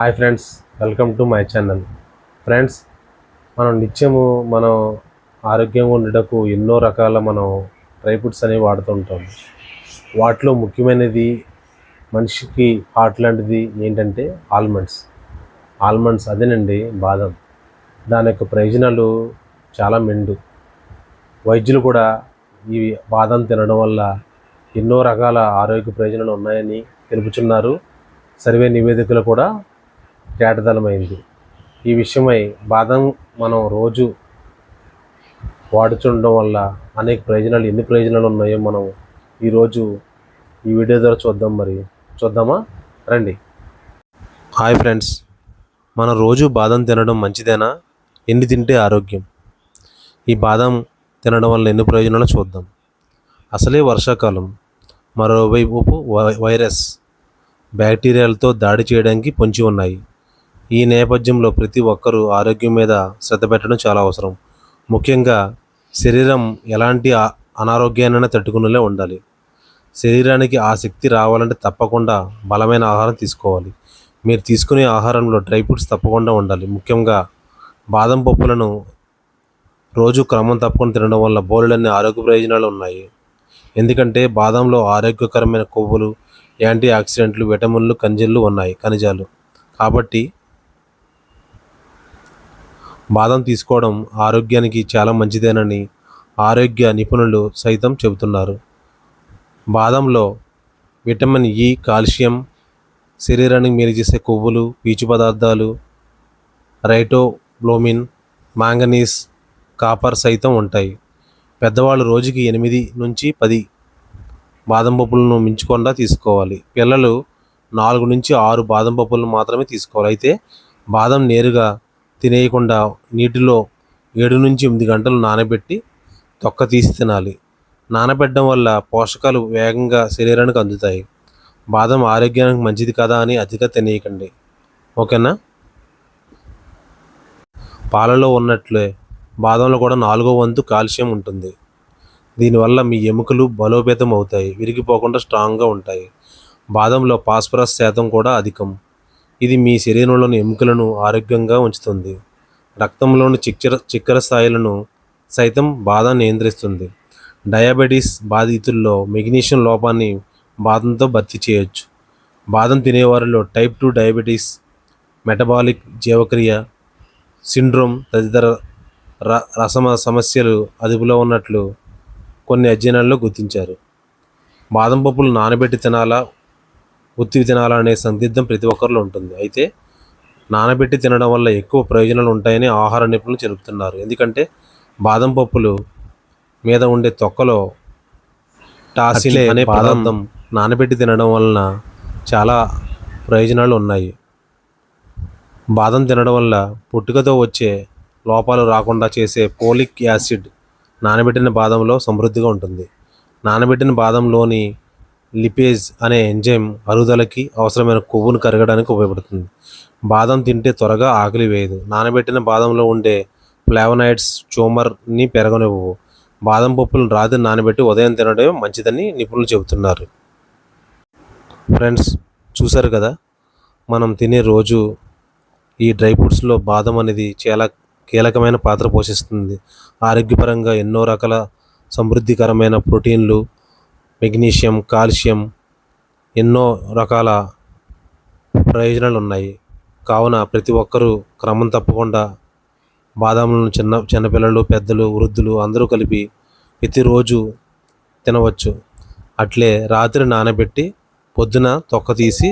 Hi friends welcome to my channel. Friends మనం నిత్యము మనం ఆరోగ్యంగా ఉండటకు ఎన్నో రకాల మనం డ్రై ఫ్రూట్స్ అనేవి వాడుతుంటాం వాటిలో ముఖ్యమైనది మనిషికి హార్ట్ లాంటిది ఏంటంటే ఆల్మండ్స్. ఆల్మండ్స్ అదేనండి బాదం. దాని యొక్క ప్రయోజనాలు చాలా మెండు. వైద్యులు కూడా ఈ బాదం తినడం వల్ల ఎన్నో రకాల ఆరోగ్య ప్రయోజనాలు ఉన్నాయని తెలుపుచున్నారు. సర్వే నివేదికలు కూడా కేటదలమైంది ఈ విషయమై బాదం మనం రోజు వాడుచుండడం వల్ల అనేక ప్రయోజనాలు ఎన్ని ప్రయోజనాలు ఉన్నాయో మనం ఈరోజు ఈ వీడియో ద్వారా చూద్దాం మరి. చూద్దామా? రండి. Hi friends. మనం రోజు బాదం తినడం మంచిదేనా? ఎన్ని తింటే ఆరోగ్యం? ఈ బాదం తినడం వల్ల ఎన్ని ప్రయోజనాలు చూద్దాం. అసలే వర్షాకాలం. మరోవైపు వై- వైరస్ బ్యాక్టీరియాలతో దాడి చేయడానికి పొంచి ఉన్నాయి. ఈ నేపథ్యంలో ప్రతి ఒక్కరూ ఆరోగ్యం మీద శ్రద్ధ పెట్టడం చాలా అవసరం. ముఖ్యంగా శరీరం ఎలాంటి అనారోగ్యాన్నైనా తట్టుకునేలా ఉండాలి. శరీరానికి ఆ శక్తి రావాలంటే తప్పకుండా బలమైన ఆహారం తీసుకోవాలి. మీరు తీసుకునే ఆహారంలో డ్రై ఫ్రూట్స్ తప్పకుండా ఉండాలి. ముఖ్యంగా బాదం పప్పులను రోజు క్రమం తప్పకుండా తినడం వల్ల బోలెడన్ని ఆరోగ్య ప్రయోజనాలు ఉన్నాయి. ఎందుకంటే బాదంలో ఆరోగ్యకరమైన కొవ్వులు యాంటీ ఆక్సిడెంట్లు విటమిన్లు ఖనిజాలు ఉన్నాయి ఖనిజాలు. కాబట్టి బాదం తీసుకోవడం ఆరోగ్యానికి చాలా మంచిదేనని ఆరోగ్య నిపుణులు సైతం చెబుతున్నారు. బాదంలో విటమిన్ ఇ కాల్షియం శరీరానికి మేలు చేసే కొవ్వులు పీచు పదార్థాలు రైటోబ్లోమిన్ మాంగనీస్ కాపర్ సైతం ఉంటాయి. పెద్దవాళ్ళు రోజుకి ఎనిమిది నుంచి పది బాదం పప్పులను మించకుండా తీసుకోవాలి. పిల్లలు నాలుగు నుంచి ఆరు బాదం పప్పులను మాత్రమే తీసుకోవాలి. అయితే బాదం నేరుగా తినేయకుండా నీటిలో ఏడు నుంచి ఎనిమిది గంటలు నానబెట్టి తొక్క తీసి తినాలి. నానబెట్టడం వల్ల పోషకాలు వేగంగా శరీరానికి అందుతాయి. బాదం ఆరోగ్యానికి మంచిది కదా అని అతిగా తినేయకండి. ఓకేనా? పాలలో ఉన్నట్లే బాదంలో కూడా నాలుగో వంతు కాల్షియం ఉంటుంది. దీనివల్ల మీ ఎముకలు బలోపేతం అవుతాయి విరిగిపోకుండా స్ట్రాంగ్గా ఉంటాయి. బాదంలో ఫాస్ఫరస్ శాతం కూడా అధికం. ఇది మీ శరీరంలోని ఎముకలను ఆరోగ్యంగా ఉంచుతుంది. రక్తంలోని చిక్కెర చక్కెర స్థాయిలను సైతం బాధ నియంత్రిస్తుంది. డయాబెటీస్ బాధితుల్లో మెగ్నీషియం లోపాన్ని బాదంతో భర్తీ చేయొచ్చు. బాదం తినేవారిలో టైప్ టూ డయాబెటీస్ మెటబాలిక్ జీవక్రియ సిండ్రోమ్ తదితర ర రసమ సమస్యలు అదుపులో ఉన్నట్లు కొన్ని అధ్యయనాల్లో గుర్తించారు. బాదం పప్పులు నానబెట్టి తినాలా? ఉత్తివి తినాలా అనే సందిగ్ధం ప్రతి ఒక్కరిలో ఉంటుంది. అయితే నానబెట్టి తినడం వల్ల ఎక్కువ ప్రయోజనాలు ఉంటాయని ఆహార నిపుణులు చెబుతున్నారు. ఎందుకంటే బాదం పప్పులు మీద ఉండే తొక్కలో టాసిన్ అట్లే అనే పదార్థం నానబెట్టి తినడం వలన చాలా ప్రయోజనాలు ఉన్నాయి. బాదం తినడం వల్ల పుట్టుకతో వచ్చే లోపాలు రాకుండా చేసే పోలిక్ యాసిడ్ నానబెట్టిన బాదంలో సమృద్ధిగా ఉంటుంది. నానబెట్టిన బాదంలోని లిపేజ్ అనే ఎంజైమ్ అరుగుదలకి అవసరమైన కొవ్వును కరగడానికి ఉపయోగపడుతుంది. బాదం తింటే త్వరగా ఆకలి వేయదు. నానబెట్టిన బాదంలో ఉండే ఫ్లావనాయిడ్స్ ట్యూమర్ని పెరగనివ్వవు. బాదం పప్పులను రాత్రి నానబెట్టి ఉదయం తినడం మంచిదని నిపుణులు చెబుతున్నారు. ఫ్రెండ్స్ చూసారు కదా? మనం తినే రోజు ఈ డ్రై ఫ్రూట్స్లో బాదం అనేది చాలా కీలకమైన పాత్ర పోషిస్తుంది. ఆరోగ్యపరంగా ఎన్నో రకాల సమృద్ధికరమైన ప్రోటీన్లు మెగ్నీషియం కాల్షియం ఎన్నో రకాల ప్రయోజనాలు ఉన్నాయి కావున ప్రతి ఒక్కరూ క్రమం తప్పకుండా బాదాములను చిన్న చిన్నపిల్లలు పెద్దలు వృద్ధులు అందరూ కలిపి ప్రతిరోజు తినవచ్చు. అట్లే రాత్రి నానబెట్టి పొద్దున తొక్క తీసి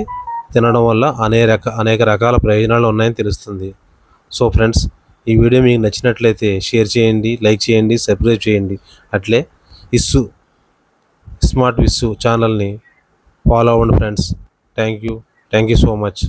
తినడం వల్ల అనేక అనేక రకాల ప్రయోజనాలు ఉన్నాయని తెలుస్తుంది. సో ఫ్రెండ్స్ ఈ వీడియో మీకు నచ్చినట్లయితే షేర్ చేయండి లైక్ చేయండి సబ్స్క్రైబ్ చేయండి. అట్లే ఇస్సు స్మార్ట్ విస్సు ఛానల్ని ఫాలో అవ్వండి friends thank you thank you so much